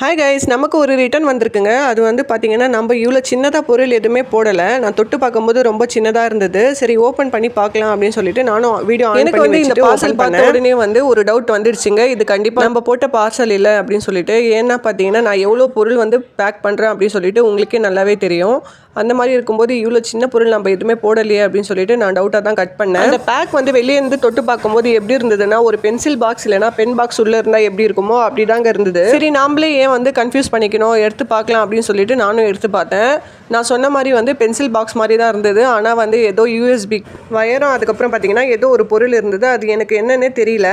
Hi guys நமக்கு ஒரு return வந்திருக்குங்க. அது வந்து பார்த்தீங்கன்னா நம்ம இவ்வளோ சின்னதாக பொருள் எதுவுமே போடலை. நான் தொட்டு பார்க்கும்போது ரொம்ப சின்னதாக இருந்தது. சரி ஓப்பன் பண்ணி பார்க்கலாம் அப்படின்னு சொல்லிட்டு நானும் வீடியோ எனக்கு வந்து இந்த பார்சல் பார்த்த உடனே வந்து ஒரு டவுட் வந்துடுச்சுங்க இது கண்டிப்பாக நம்ம போட்ட பார்சல் இல்லை அப்படின்னு சொல்லிட்டு. ஏன்னா பார்த்தீங்கன்னா நான் எவ்வளோ பொருள் வந்து பேக் பண்ணுறேன் அப்படின்னு சொல்லிட்டு உங்களுக்கே நல்லாவே தெரியும். அந்த மாதிரி இருக்கும்போது இவ்வளோ சின்ன பொருள் நம்ம எதுவுமே போடலையே அப்படின்னு சொல்லிட்டு நான் டவுட்டாக தான் கட் பண்ணேன். அந்த பேக் வந்து வெளியே இருந்து தொட்டு பார்க்கும்போது எப்படி இருந்ததுன்னா ஒரு பென்சில் பாக்ஸ் இல்லைனா பென் பாக்ஸ் உள்ளே இருந்தால் எப்படி இருக்குமோ அப்படி தாங்க இருந்தது. சரி நாமளே ஏன் வந்து கன்ஃபியூஸ் பண்ணிக்கணும் எடுத்து பார்க்கலாம் அப்படின்னு சொல்லிட்டு நானும் எடுத்து பார்த்தேன். நான் சொன்ன மாதிரி வந்து பென்சில் பாக்ஸ் மாதிரி தான் இருந்தது. ஆனால் வந்து ஏதோ யூஎஸ்பி வயரும் அதுக்கப்புறம் பார்த்தீங்கன்னா ஏதோ ஒரு பொருள் இருந்தது. அது எனக்கு என்னன்னே தெரியல.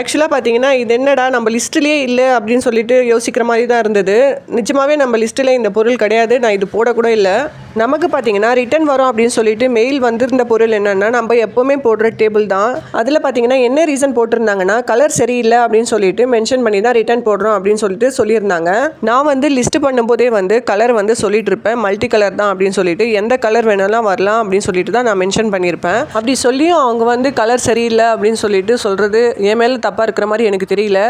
ஆக்சுவலாக பார்த்தீங்கன்னா இது என்னடா நம்ம லிஸ்ட்லேயே இல்லை அப்படின்னு சொல்லிட்டு யோசிக்கிற மாதிரி தான் இருந்தது. நிஜமாவே நம்ம லிஸ்ட்டில் இந்த பொருள் கிடையாது. நான் இது போடக்கூட இல்லை. நமக்கு பார்த்தீங்கன்னா ரிட்டர்ன் வரும் அப்படின்னு சொல்லிட்டு மெயில் வந்திருந்த பொருள் என்னென்னா நம்ம எப்போவுமே போடுற டேபிள் தான். அதில் பார்த்தீங்கன்னா என்ன ரீசன் போட்டிருந்தாங்கன்னா கலர் சரியில்லை அப்படின்னு சொல்லிட்டு மென்ஷன் பண்ணி தான் ரிட்டர்ன் போடுறோம் அப்படின்னு சொல்லிட்டு சொல்லியிருந்தாங்க. நான் வந்து லிஸ்ட் பண்ணும்போதே வந்து கலர் வந்து சொல்லிட்டு இருப்பேன். மல்டி கலர் தான் அப்படின்னு சொல்லிட்டு எந்த கலர் வேணாலும் வரலாம் அப்படின்னு சொல்லிட்டு தான் நான் மென்ஷன் பண்ணியிருப்பேன். அப்படி சொல்லியும் அவங்க வந்து கலர் சரியில்லை அப்படின்னு சொல்லிட்டு சொல்கிறது என் மேலே தப்பாக இருக்கிற மாதிரி எனக்கு தெரியல.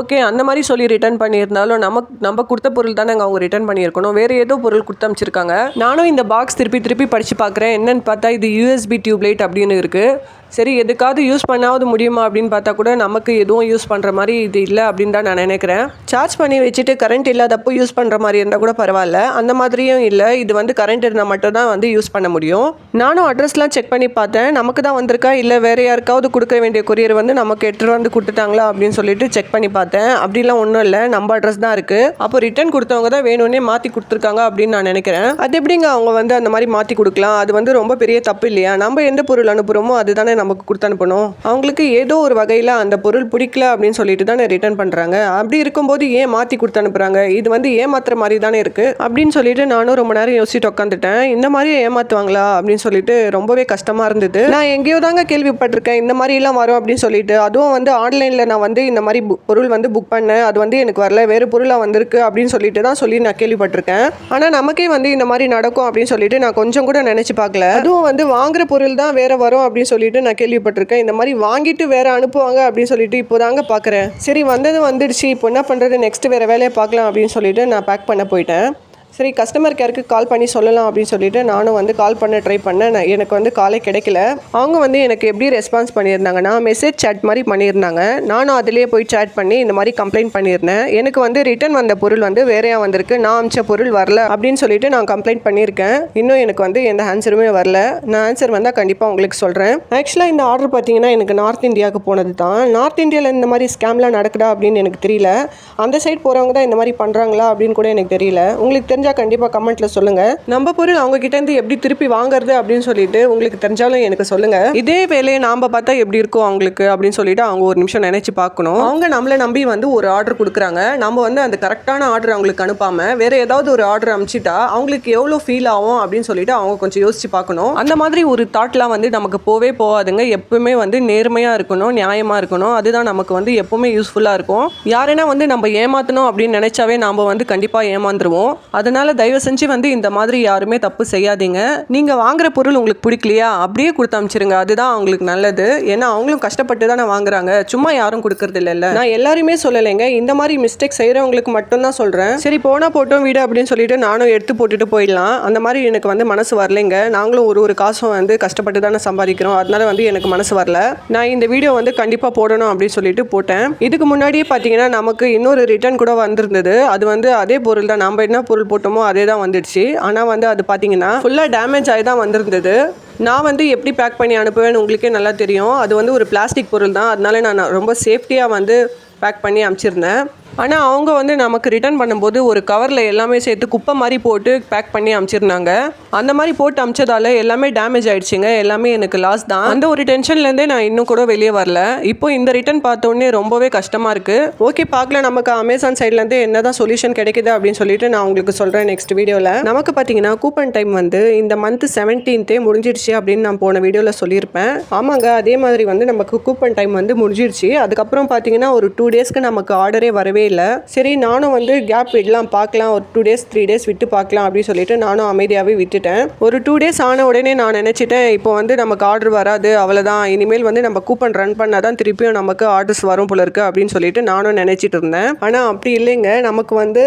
ஓகே அந்த மாதிரி சொல்லி ரிட்டர்ன் பண்ணியிருந்தாலும் நமக்கு நம்ம கொடுத்த பொருள் தானே அவங்க ரிட்டர்ன் பண்ணியிருக்கணும். வேறு ஏதோ பொருள் கொடுத்து அமைச்சிருக்காங்க நானும் இந்த பாக்ஸ் திருப்பி திருப்பி படித்து பார்க்குறேன். என்னென்னு பார்த்தா இது யூஎஸ்பி டியூப்லைட் அப்படின்னு இருக்குது சரி எதுக்காவது யூஸ் பண்ணாவது முடியுமா அப்படின்னு பார்த்தா கூட நமக்கு எதுவும் யூஸ் பண்ணுற மாதிரி இது இல்லை அப்படின்னு தான் நான் நினைக்கிறேன். சார்ஜ் பண்ணி வச்சுட்டு கரண்ட் இல்லாதப்போ யூஸ் பண்ணுற மாதிரி இருந்தால் கூட பரவாயில்ல. அந்த மாதிரியும் இல்லை. இது வந்து கரண்ட் இருந்தால் மட்டும் தான் வந்து யூஸ் பண்ண முடியும். நானும் அட்ரஸ்லாம் செக் பண்ணி பார்த்தேன். நமக்கு தான் வந்திருக்கா? இல்லை வேறு யாருக்காவது கொடுக்க வேண்டிய கொரியர் வந்து நமக்கு எடுத்துகிட்டு வந்து கொடுத்துட்டாங்களா அப்படின்னு சொல்லிட்டு செக் பண்ணி பார்த்தேன். அப்படிலாம் ஒன்றும் இல்லை. நம்ம அட்ரஸ் தான் இருக்குது அப்போ ரிட்டர்ன் கொடுத்தவங்க தான் வேணும்னே மாற்றி கொடுத்துருக்காங்க அப்படின்னு நான் நினைக்கிறேன். அது எப்படிங்க அவங்க வந்து அந்த மாதிரி மாற்றி கொடுக்கலாம்? அது வந்து ரொம்ப பெரிய தப்பு இல்லையா? நம்ம எந்த பொருள் அனுப்புகிறோமோ அதுதானே நமக்கு கொடுத்து அனுப்பணும் அவங்களுக்கு ஏதோ ஒரு வகையில் அந்த பொருள் பிடிக்கல அப்படின்னு சொல்லிட்டு தானே ரிட்டர்ன் பண்ணுறாங்க அப்படி இருக்கும்போது ஏன் மாற்றி கொடுத்து அனுப்புகிறாங்க இது வந்து ஏமாத்துற மாதிரி தானே இருக்குது அப்படின்னு சொல்லிட்டு நானும் ரொம்ப நேரம் யோசிச்சுட்டு உட்காந்துட்டேன் இந்த மாதிரி ஏமாற்றுவாங்களா அப்படின்னு சொல்லிட்டு ரொம்பவே கஷ்டமாக இருந்தது. நான் எங்கேயோ தாங்க கேள்விப்பட்டிருக்கேன். இந்த மாதிரிலாம் வரும் அப்படின்னு சொல்லிட்டு. அதுவும் வந்து ஆன்லைனில் நான் வந்து இந்த மாதிரி பொருள் வந்து புக் பண்ணேன். அது வந்து எனக்கு வரல. வேறு பொருளாக வந்திருக்கு அப்படின்னு சொல்லிட்டு தான் சொல்லி நான் கேள்விப்பட்டிருக்கேன். ஆனால் நமக்கே வந்து இந்த மாதிரி நடக்கும் அப்படின்னு சொல்லிட்டு நான் கொஞ்சம் கூட நினச்சி பார்க்கல. அதுவும் வந்து வாங்குற பொருள் தான் வேற வரும் அப்படின்னு சொல்லிட்டு நான் கேள்விப்பட்டிருக்கேன். இந்த மாதிரி வாங்கிட்டு வேற அனுப்புவாங்க அப்படின்னு சொல்லிட்டு இப்போதாங்க பார்க்குறேன். சரி வந்தது வந்துடுச்சு. இப்போ என்ன பண்ணுறது நெக்ஸ்ட் வேற வேலையை பார்க்கலாம் அப்படின்னு சொல்லிட்டு நான் பேக் பண்ண போயிட்டேன். சரி கஸ்டமர் கேருக்கு கால் பண்ணி சொல்லலாம் அப்படின்னு சொல்லிட்டு நானும் வந்து கால் பண்ண ட்ரை பண்ணேன். நான் எனக்கு வந்து காலே கிடைக்கல. அவங்க வந்து எனக்கு எப்படி ரெஸ்பான்ஸ் பண்ணியிருந்தாங்கன்னா மெசேஜ் சேட் மாதிரி பண்ணியிருந்தாங்க. நானும் அதிலேயே போய் சேட் பண்ணி இந்த மாதிரி கம்ப்ளைண்ட் பண்ணியிருந்தேன். எனக்கு வந்து ரிட்டர்ன் வந்த பொருள் வந்து வேறையாக வந்திருக்கு. நான் அமிச்ச பொருள் வரல அப்படின்னு சொல்லிட்டு நான் கம்ப்ளைண்ட் பண்ணியிருக்கேன். இன்னும் எனக்கு வந்து எந்த ஆன்சருமே வரல. நான் ஆன்சர் வந்தால் கண்டிப்பாக உங்களுக்கு சொல்கிறேன் ஆக்சுவலாக இந்த ஆர்டர் பார்த்தீங்கன்னா எனக்கு நார்த் இந்தியாவுக்கு போனது தான். நார்த் இந்தியாவில் இந்த மாதிரி ஸ்கேம்லாம் நடக்குதா அப்படின்னு எனக்கு தெரியல. அந்த சைட் போகிறவங்க தான் இந்த மாதிரி பண்ணுறாங்களா அப்படின்னு கூட எனக்கு தெரியல. உங்களுக்கு தெரிஞ்ச தெரிஞ்சால் கண்டிப்பாக கமெண்ட்டில் சொல்லுங்கள் நம்ம பொருள் அவங்க கிட்டேருந்து எப்படி திருப்பி வாங்குறது அப்படின்னு சொல்லிட்டு உங்களுக்கு தெரிஞ்சாலும் எனக்கு சொல்லுங்கள் இதே வேலையை நாம் பார்த்தா எப்படி இருக்கும் அவங்களுக்கு அப்படின்னு சொல்லிட்டு அவங்க ஒரு நிமிஷம் நினச்சி பார்க்கணும். அவங்க நம்மளை நம்பி வந்து ஒரு ஆர்டர் கொடுக்குறாங்க. நம்ம வந்து அந்த கரெக்டான ஆர்டர் அவங்களுக்கு அனுப்பாமல் வேற ஏதாவது ஒரு ஆர்டர் அனுப்பிச்சிட்டா அவங்களுக்கு எவ்வளோ ஃபீல் ஆகும் அப்படின்னு சொல்லிட்டு அவங்க கொஞ்சம் யோசிச்சு பார்க்கணும். அந்த மாதிரி ஒரு தாட்லாம் வந்து நமக்கு போவே போகாதுங்க. எப்பவுமே வந்து நேர்மையாக இருக்கணும் நியாயமாக இருக்கணும். அதுதான் நமக்கு வந்து எப்பவுமே யூஸ்ஃபுல்லாக இருக்கும். யாரைனா வந்து நம்ம ஏமாற்றணும் அப்படின்னு நினைச்சாவே நாம் வந்து கண்டிப்பாக ஏமாந்துருவோம். அதனால தயவு செஞ்சு வந்து இந்த மாதிரி யாருமே தப்பு செய்யாதீங்க. நீங்கள் வாங்குற பொருள் உங்களுக்கு பிடிக்கலையா? அப்படியே கொடுத்து அனுப்பிச்சிருங்க அதுதான் அவங்களுக்கு நல்லது. ஏன்னா அவங்களும் கஷ்டப்பட்டு தானே வாங்குறாங்க. சும்மா யாரும் கொடுக்கறது இல்லைல்ல நான் எல்லாருமே சொல்லலைங்க. இந்த மாதிரி மிஸ்டேக் செய்கிறவங்களுக்கு மட்டும்தான் சொல்கிறேன் சரி போனால் போட்டோம் வீடு அப்படின்னு சொல்லிட்டு நானும் எடுத்து போட்டுட்டு போயிடலாம். அந்த மாதிரி எனக்கு வந்து மனசு வரலைங்க. நாங்களும் ஒரு ஒரு காசும் வந்து கஷ்டப்பட்டு தானே சம்பாதிக்கிறோம். அதனால வந்து எனக்கு மனசு வரல. நான் இந்த வீடியோ வந்து கண்டிப்பாக போடணும் அப்படின்னு சொல்லிட்டு போட்டேன். இதுக்கு முன்னாடியே பார்த்தீங்கன்னா நமக்கு இன்னொரு ரிட்டர்ன் கூட வந்திருந்தது. அது வந்து அதே பொருள் தான். நம்ம என்ன பொருள் போட்டோமோ அதே தான் வந்துடுச்சு. ஆனால் வந்து அது பார்த்தீங்கன்னா ஃபுல்லாக டேமேஜ் ஆகி தான் வந்திருந்தது. நான் வந்து எப்படி பேக் பண்ணி அனுப்புவேன்னு உங்களுக்கே நல்லா தெரியும். அது வந்து ஒரு பிளாஸ்டிக் பொருள் தான். அதனால நான் ரொம்ப சேஃப்டியாக வந்து பேக் பண்ணி அனுப்பிச்சிருந்தேன். ஆனால் அவங்க வந்து நமக்கு ரிட்டர்ன் பண்ணும்போது ஒரு கவரில் எல்லாமே சேர்த்து குப்பை மாதிரி போட்டு பேக் பண்ணி அமுச்சிருந்தாங்க. அந்த மாதிரி போட்டு அமிச்சதால எல்லாமே டேமேஜ் ஆயிடுச்சுங்க. எல்லாமே எனக்கு லாஸ் தான். அந்த ஒரு டென்ஷன்லேருந்தே நான் இன்னும் கூட வெளியே வரல. இப்போ இந்த ரிட்டர்ன் பார்த்தோன்னே ரொம்பவே கஷ்டமாக இருக்குது ஓகே பார்க்கல நமக்கு அமேசான் சைட்லேருந்து என்ன தான் சொல்யூஷன் கிடைக்குது அப்படின்னு சொல்லிட்டு நான் உங்களுக்கு சொல்கிறேன் நெக்ஸ்ட் வீடியோவில் நமக்கு பார்த்தீங்கன்னா கூப்பன் டைம் வந்து இந்த மந்த் செவன்டீன்த்தே முடிஞ்சிடுச்சு அப்படின்னு நான் போன வீடியோவில் சொல்லியிருப்பேன். ஆமாங்க அதே மாதிரி வந்து நமக்கு கூப்பன் டைம் வந்து முடிஞ்சிடுச்சு அதுக்கப்புறம் பார்த்தீங்கன்னா ஒரு டூ டேஸ்க்கு நமக்கு ஆர்டரே வரவே இல்லை. சரி நானும் வந்து கேப் விடலாம் பார்க்கலாம். ஒரு டூ டேஸ் த்ரீ டேஸ் விட்டு பார்க்கலாம் அப்படின்னு சொல்லிட்டு நானும் அமைதியாகவே விட்டுட்டேன். ஒரு டூ டேஸ் ஆன உடனே நான் நினச்சிட்டேன் இப்போ வந்து நமக்கு ஆர்டர் வராது அவ்வளோதான் இனிமேல் வந்து நம்ம கூப்பன் ரன் பண்ணால் தான் திருப்பியும் நமக்கு ஆர்டர்ஸ் வரும் போல இருக்கு அப்படின்னு சொல்லிட்டு நானும் நினச்சிட்டு இருந்தேன். ஆனால் அப்படி இல்லைங்க. நமக்கு வந்து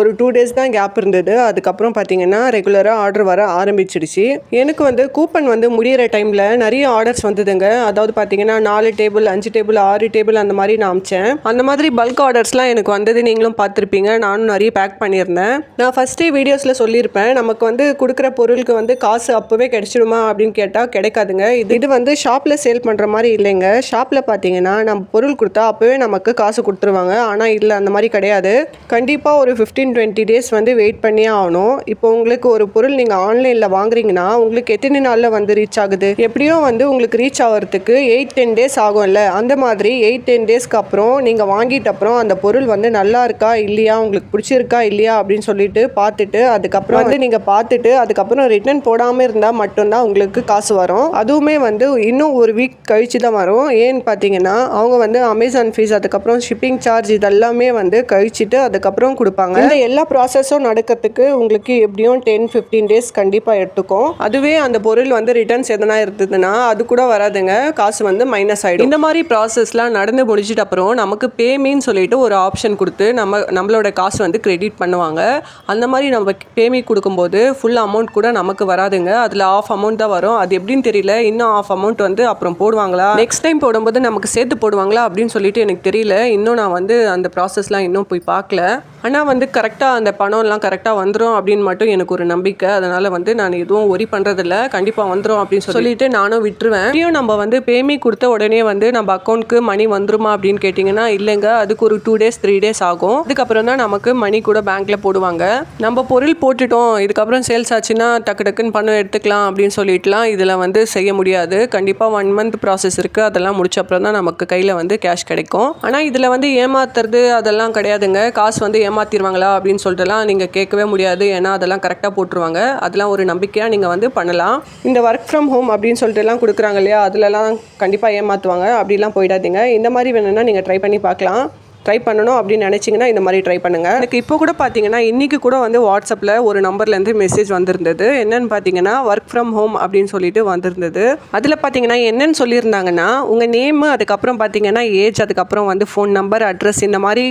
ஒரு டூ டேஸ் தான் கேப் இருந்தது. அதுக்கப்புறம் பார்த்தீங்கன்னா ரெகுலராக ஆர்டர் வர ஆரம்பிச்சிடுச்சு. எனக்கு வந்து கூப்பன் வந்து முடிகிற டைமில் நிறைய ஆர்டர்ஸ் வந்ததுங்க. அதாவது பார்த்தீங்கன்னா நாலு டேபிள் அஞ்சு டேபிள் ஆறு டேபிள் அந்த மாதிரி நான் அமிச்சேன். அந்த மாதிரி பல்க் ஆர்டர்ஸ்லாம் எனக்கு வந்தது நீங்களும் பார்த்துருப்பீங்க. நானும் நிறைய பேக் பண்ணியிருந்தேன். நான் ஃபஸ்ட்டே வீடியோஸில் சொல்லியிருப்பேன். நமக்கு வந்து கொடுக்குற பொருளுக்கு வந்து காசு அப்போவே கிடைச்சிடுமா அப்படின்னு கேட்டால் கிடைக்காதுங்க. இது இது வந்து ஷாப்பில் சேல் பண்ணுற மாதிரி இல்லைங்க. ஷாப்பில் பார்த்தீங்கன்னா நம்ம பொருள் கொடுத்தா அப்போவே நமக்கு காசு கொடுத்துருவாங்க. ஆனால் இல்லை அந்த மாதிரி கிடையாது. கண்டிப்பாக ஒரு ஃபிஃப்டீன் டுவெண்ட்டி டேஸ் வந்து வெயிட் பண்ணியே ஆகணும். இப்போ உங்களுக்கு ஒரு பொருள் நீங்கள் ஆன்லைனில் வாங்குறீங்கன்னா உங்களுக்கு எத்தனை நாளில் வந்து ரீச் ஆகுது? எப்படியும் வந்து உங்களுக்கு ரீச் ஆகிறதுக்கு எயிட் டென் டேஸ் ஆகும்ல. அந்த மாதிரி எயிட் டென் டேஸ்க்கு அப்புறம் நீங்கள் வாங்கிட்ட அப்புறம் அந்த பொருள் வந்து நல்லா இருக்கா இல்லையா உங்களுக்கு பிடிச்சிருக்கா இல்லையா அப்படின்னு சொல்லிட்டு பார்த்துட்டு அதுக்கப்புறம் வந்து நீங்கள் பார்த்துட்டு அதுக்கப்புறம் ரிட்டர்ன் போடாமல் இருந்தால் மட்டும்தான் உங்களுக்கு காசு வரும். அதுவுமே வந்து இன்னும் ஒரு வீக் கழிச்சு தான் வரும். ஏன்னு பார்த்தீங்கன்னா அவங்க வந்து அமேசான் ஃபீஸ் அதுக்கப்புறம் ஷிப்பிங் சார்ஜ் இதெல்லாமே வந்து கழிச்சிட்டு அதுக்கப்புறம் கொடுப்பாங்க. இந்த எல்லா ப்ராசஸும் நடக்கிறதுக்கு உங்களுக்கு எப்படியும் டென் ஃபிஃப்டீன் டேஸ் கண்டிப்பாக எடுத்துக்கும். அதுவே அந்த பொருள் வந்து ரிட்டர்ன்ஸ் எதனா இருந்ததுன்னா அது கூட வராதுங்க. காசு வந்து மைனஸ் ஆகிடும் இந்த மாதிரி ப்ராசஸ்லாம் நடந்து முடிச்சிட்டு அப்புறம் நமக்கு பேமின்னு சொல்லிட்டு ஒரு ஆப்ஷன் கொடுத்து நம்ம நம்மளோட காசு வந்து கிரெடிட் பண்ணுவாங்க. அந்த மாதிரி நம்ம பேமெண்ட் கொடுக்கும்போது ஃபுல் அமௌண்ட் கூட நமக்கு வராதுங்க. அதில் ஆஃப் அமௌண்ட் தான் வரும். அது எப்படின்னு தெரியல. இன்னும் ஆஃப் அமௌண்ட் வந்து அப்புறம் போடுவாங்களா? நெக்ஸ்ட் டைம் போடும்போது நமக்கு சேர்த்து போடுவாங்களா? அப்படின்னு சொல்லிட்டு எனக்கு தெரியல. இன்னும் நான் வந்து அந்த ப்ராசஸ்லாம் இன்னும் போய் பார்க்கல. ஆனால் வந்து கரெக்டாக அந்த பணம்லாம் கரெக்டாக வந்துடும் அப்படின்னு மட்டும் எனக்கு ஒரு நம்பிக்கை. அதனால் வந்து நான் எதுவும் ஒரி பண்ணுறதில்ல கண்டிப்பாக வந்துடும் அப்படின்னு சொல்லிட்டு நானும் விட்டுருவேன். இப்படியும் நம்ம வந்து பேமி கொடுத்த உடனே வந்து நம்ம அக்கௌண்ட்க்கு மணி வந்துருமா அப்படின்னு கேட்டிங்கன்னா இல்லைங்க. அதுக்கு ஒரு டூ டேஸ் த்ரீ டேஸ் ஆகும். அதுக்கப்புறம் தான் நமக்கு மணி கூட பேங்க்கில் போடுவாங்க. நம்ம பொருள் போட்டுட்டோம். இதுக்கப்புறம் சேல்ஸ் ஆச்சுன்னா டக்கு டக்குன்னு பணம் எடுத்துக்கலாம் அப்படின்னு சொல்லிட்டுலாம் இதில் வந்து செய்ய முடியாது. கண்டிப்பாக ஒன் மந்த் ப்ராசஸ் இருக்குது அதெல்லாம் முடிச்ச அப்புறம் தான் நமக்கு கையில் வந்து கேஷ் கிடைக்கும். ஆனால் இதில் வந்து ஏமாத்துறது அதெல்லாம் கிடையாதுங்க. காசு வந்து ஏமாத்திடுவாங்களா அப்படின்னு சொல்லிட்டுலாம் நீங்கள் கேட்கவே முடியாது. ஏன்னா அதெல்லாம் கரெக்டாக போட்டுருவாங்க. அதெல்லாம் ஒரு நம்பிக்கையாக நீங்கள் வந்து பண்ணலாம். இந்த ஒர்க் ஃப்ரம் ஹோம் அப்படின்னு சொல்லிட்டு எல்லாம் கொடுக்குறாங்க இல்லையா? அதிலலாம் கண்டிப்பாக ஏமாற்றுவாங்க அப்படிலாம் போயிடாதீங்க. இந்த மாதிரி வேணும்னா நீங்கள் ட்ரை பண்ணி பார்க்கலாம். ட்ரை பண்ணணும் அப்படின்னு நினச்சிங்கன்னா இந்த மாதிரி ட்ரை பண்ணுங்கள் எனக்கு இப்போ கூட பார்த்தீங்கன்னா இன்றைக்கி கூட வந்து வாட்ஸ்அப்பில் ஒரு நம்பர்லேருந்து மெசேஜ் வந்திருந்தது. என்னன்னு பார்த்தீங்கன்னா ஒர்க் ஃப்ரம் ஹோம் அப்படின்னு சொல்லிட்டு வந்திருந்தது. அதில் பார்த்தீங்கன்னா என்னன்னு சொல்லியிருந்தாங்கன்னா உங்கள் நேமு அதுக்கப்புறம் பார்த்தீங்கன்னா ஏஜ் அதுக்கப்புறம் வந்து ஃபோன் நம்பர் அட்ரஸ் இந்த மாதிரி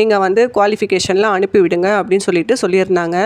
நீங்கள் வந்து குவாலிஃபிகேஷன்லாம் அனுப்பி விடுங்க அப்படின்னு சொல்லிட்டு சொல்லியிருந்தாங்க.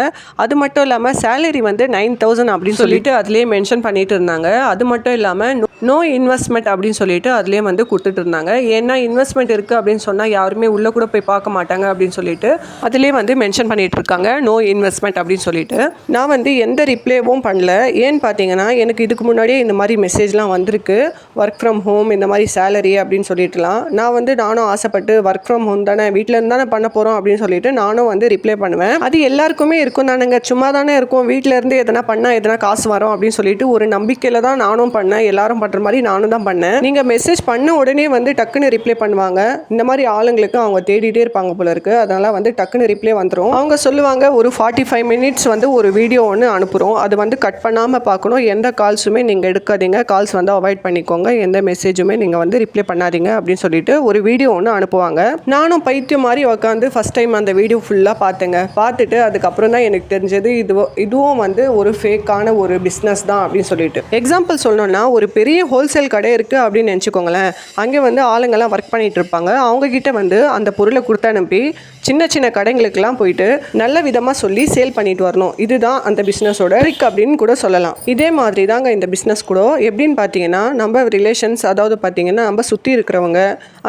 அது மட்டும் இல்லாமல் சேலரி வந்து நைன் தௌசண்ட் அப்படின்னு சொல்லிட்டு அதுலேயே மென்ஷன் பண்ணிட்டு இருந்தாங்க. அது மட்டும் இல்லாமல் நோ இன்வெஸ்ட்மெண்ட் அப்படின்னு சொல்லிட்டு அதுலேயே வந்து கொடுத்துட்டு இருந்தாங்க. ஏன்னா இன்வெஸ்ட்மெண்ட் இருக்குது அப்படின்னு சொன்னால் யாருமே உள்ளே கூட போய் பார்க்க மாட்டாங்க அப்படின்னு சொல்லிட்டு அதுலேயே வந்து மென்ஷன் பண்ணிட்டு இருக்காங்க. நோ இன்வெஸ்ட்மெண்ட் அப்படின்னு சொல்லிட்டு. நான் வந்து எந்த ரிப்ளேவும் பண்ணல. ஏன்னு பார்த்தீங்கன்னா எனக்கு இதுக்கு முன்னாடியே இந்த மாதிரி மெசேஜ்லாம் வந்திருக்கு. ஒர்க் ஃப்ரம் ஹோம் இந்த மாதிரி சேலரி அப்படின்னு சொல்லிட்டுலாம். நான் வந்து நானும் ஆசைப்பட்டு ஒர்க் ஃப்ரம் ஹோம் தானே வீட்டில் இருந்து தானே பண்ண போகிறோம் அப்படின்னு சொல்லிட்டு நானும் வந்து ரிப்ளை பண்ணுவேன். அது எல்லாருக்குமே இருக்கும் தானுங்க. சும்மா தானே இருக்கும். வீட்டில் இருந்து எதனா பண்ணால் எதனா காசு வரும் அப்படின்னு சொல்லிட்டு ஒரு நம்பிக்கையில் தான் நானும் பண்ணேன். எல்லாரும் பண்ணுற மாதிரி நானும் தான் பண்ணேன். நீங்கள் மெசேஜ் பண்ண உடனே வந்து டக்குன்னு ரிப்ளை பண்ணுவாங்க. இந்த மாதிரி ஆளுங்களுக்கு அவங்க தேடிட்டே இருப்பாங்க போல இருக்கு. அதனால வந்து டக்குன்னு ரிப்ளை வந்துடும் அவங்க சொல்லுவாங்க ஒரு ஃபார்ட்டி ஃபைவ் மினிட்ஸ் வந்து ஒரு வீடியோ ஒன்று அனுப்புகிறோம் அது வந்து கட் பண்ணாமல் பார்க்கணும். எந்த கால்ஸுமே நீங்கள் எடுக்காதீங்க. கால்ஸ் வந்து அவாய்ட் பண்ணிக்கோங்க. எந்த மெசேஜுமே நீங்கள் வந்து ரிப்ளை பண்ணாதீங்க அப்படின்னு சொல்லிட்டு ஒரு வீடியோ ஒன்று அனுப்புவாங்க. நானும் பைத்தியம் மாதிரி உட்காந்து ஃபஸ்ட் டைம் அந்த வீடியோ ஃபுல்லாக பார்த்தேங்க. பார்த்துட்டு அதுக்கப்புறம் தான் எனக்கு தெரிஞ்சது இதுவும் இதுவும் வந்து ஒரு ஃபேக்கான ஒரு பிஸ்னஸ் தான் அப்படின்னு சொல்லிட்டு. எக்ஸாம்பிள் சொல்லணும்னா ஒரு பெரிய ஹோல்சேல் கடை இருக்குது அப்படின்னு நினச்சிக்கோங்களேன். அங்கே வந்து ஆளுங்கெல்லாம் ஒர்க் பண்ணிட்டு இருப்பாங்க. அவங்க கிட்ட வந்து அந்த பொருளை கொடுத்து அனுப்பி சின்ன சின்ன கடைங்களுக்கெல்லாம் போயிட்டு நல்ல விதமாக சொல்லி சேல் பண்ணிட்டு வரணும். இதுதான் அந்த பிஸ்னஸோட ட்ரிக் அப்படின்னு கூட சொல்லலாம். இதே மாதிரி தாங்க இந்த பிஸ்னஸ் கூட. எப்படின்னு பார்த்தீங்கன்னா நம்ம ரிலேஷன்ஸ் அதாவது பார்த்தீங்கன்னா நம்ம சுற்றி இருக்கிறவங்க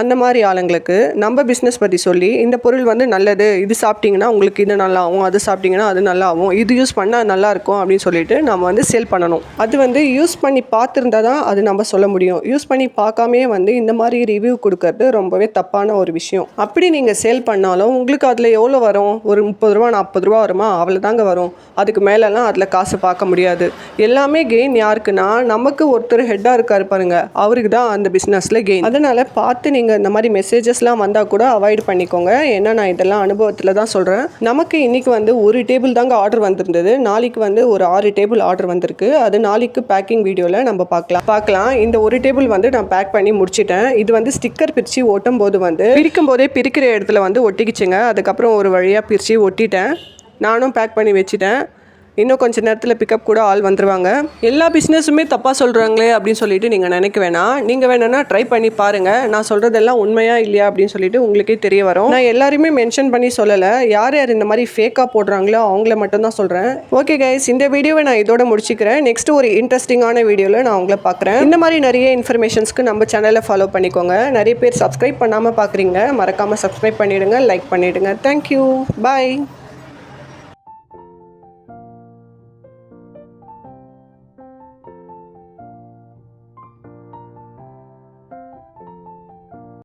அந்த மாதிரி ஆளுங்களுக்கு நம்ம பிஸ்னஸ் பற்றி சொல்லி இந்த பொருள் வந்து நல்லது இது சாப்பிட்டீங்கன்னா உங்களுக்கு இது நல்லா ஆகும் அது சாப்பிட்டீங்கன்னா அது நல்லா ஆகும் இது யூஸ் பண்ணால் நல்லா இருக்கும் அப்படின்னு சொல்லிட்டு நம்ம வந்து சேல் பண்ணணும். அது வந்து யூஸ் பண்ணி பார்த்துருந்தா தான் அது நம்ம சொல்ல முடியும். யூஸ் பண்ணி பார்க்காமே வந்து இந்த மாதிரி ரிவ்யூ கொடுக்கறது ரொம்பவே தப்பான ஒரு விஷயம். அப்படி நீங்கள் சேல் பண்ணாலும் உங்களுக்கு அதில் எவ்வளோ வரும்? ஒரு முப்பது ரூபா நாற்பது ரூபா வருமா? அவ்வளோ தாங்க வரும். அதுக்கு மேலெல்லாம் அதில் காசு பார்க்க முடியாது. எல்லாமே கெயின் யாருக்குன்னா நமக்கு ஒருத்தர் ஹெட்டாக இருக்காரு பாருங்க. அவருக்கு தான் அந்த பிஸ்னஸில் கெயின் அதனால் பார்த்து நீங்கள் இந்த மாதிரி மெசேஜஸ்லாம் வந்தால் கூட அவாய்ட் பண்ணிக்கோங்க. ஏன்னா நான் இதெல்லாம் அனுபவத்தில் தான் சொல்கிறேன் நமக்கு இன்றைக்கி வந்து ஒரு டேபிள் தாங்க ஆர்டர் வந்திருந்தது. நாளைக்கு வந்து ஒரு ஆறு டேபிள் ஆர்டர் வந்திருக்கு. அது நாளைக்கு பேக்கிங் வீடியோவில் நம்ம பார்க்கலாம். பார்க்கலாம். இந்த ஒரு டேபிள் வந்து நான் பேக் பண்ணி முடிச்சிட்டேன். இது வந்து ஸ்டிக்கர் பிரித்து ஓட்டும் போது வந்து பிரிக்கும் போதே பிரிக்கிற இடத்துல வந்து ஒட்டிக்கிச்சு வச்சுட்டேங்க. அதுக்கப்புறம் ஒரு வழியாக பிரித்து ஒட்டிட்டேன். நானும் பேக் பண்ணி வச்சுட்டேன். இன்னும் கொஞ்சம் நேரத்தில் பிக்கப் கூட ஆள் வந்துருவாங்க. எல்லா பிஸ்னஸுமே தப்பாக சொல்கிறாங்களே அப்படின்னு சொல்லிட்டு நீங்கள் நினைக்க வேணாம். நீங்கள் வேணும்னா ட்ரை பண்ணி பாருங்கள் நான் சொல்கிறதெல்லாம் உண்மையாக இல்லையா அப்படின்னு சொல்லிட்டு உங்களுக்கே தெரிய வரும். நான் எல்லாருமே மென்ஷன் பண்ணி சொல்லலை. யார் யார் இந்த மாதிரி ஃபேக்காக போடுறாங்களோ அவங்கள மட்டும்தான் சொல்கிறேன் ஓகே கைஸ் இந்த வீடியோவை நான் இதோட முடிச்சுக்கிறேன். நெக்ஸ்ட் ஒரு இன்ட்ரெஸ்டிங்கான வீடியோவில் நான் உங்களை பார்க்குறேன். இந்த மாதிரி நிறைய இன்ஃபர்மேஷன்ஸ்க்கு நம்ம சேனலை ஃபாலோ பண்ணிக்கோங்க. நிறைய பேர் சப்ஸ்கிரைப் பண்ணாமல் பார்க்குறீங்க. மறக்காமல் சப்ஸ்கிரைப் பண்ணிவிடுங்க லைக் பண்ணிவிடுங்க தேங்க்யூ பாய்